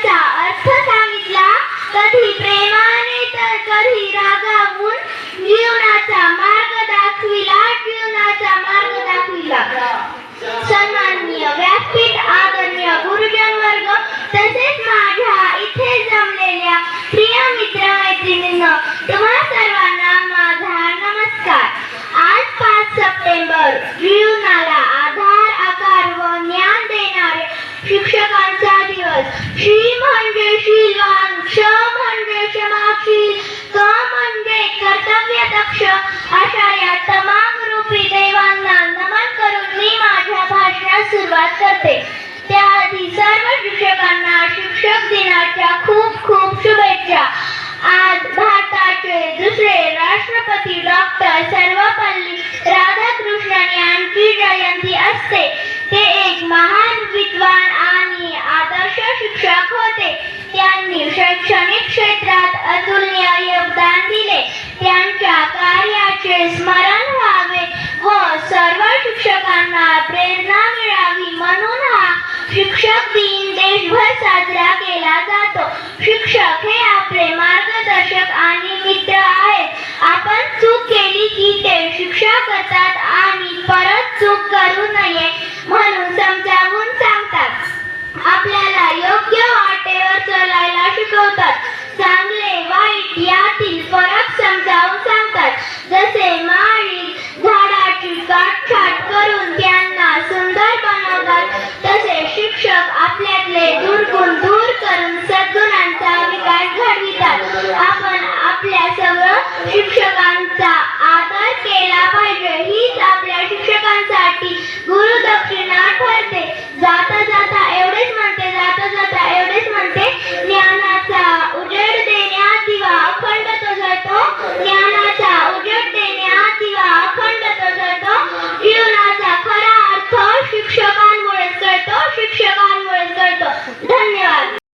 गोष्टीचा अर्थ सांगितला. कधी प्रेमाने तर कधी रागावून जीवनाचा मार्ग दाखविला जीवनाचा मार्ग दाखविला. सन्माननीय व्यासपीठ आदरणीय गुरुजन वर्ग तसेच माझ्या इथे जमलेल्या प्रिय मित्र मैत्रिणींना तुम्हा सर्वांना माझा नमस्कार. आज पाच सप्टेंबर जीवनाला आधार आकार व ज्ञान देणारे शिक्षकांचा दिवस श्री म्हणजे शीलवान क्ष म्हणजे क्षमाशील क म्हणजे कर्तव्य दक्ष. अशा या तमाम रूपी देवांना नमन करून मी माझ्या भाषणास सुरुवात करते. त्याआधी सर्व शिक्षकांना शिक्षक दिनाच्या खूप खूप शुभेच्छा. आज भारताचे दुसरे राष्ट्रपती डॉक्टर सर्वपल्ली राधाकृष्णन यांची जयंती असते. ते एक महान विद्वान आणि आदर्श शिक्षक होते त्यांनी शैक्षणिक क्षेत्रात अतुलनीय योगदान दिले. त्यांच्या कार्याचे स्मरण व्हावे व सर्व शिक्षकांना प्रेरणा मिळावी म्हणून हा शिक्षक दिन देशभर साजरा केला जातो. शिक्षक हे आपले मार्गदर्शक आणि मित्र आहेत. आपण चूक केली की ते शिक्षा करतात Yeah.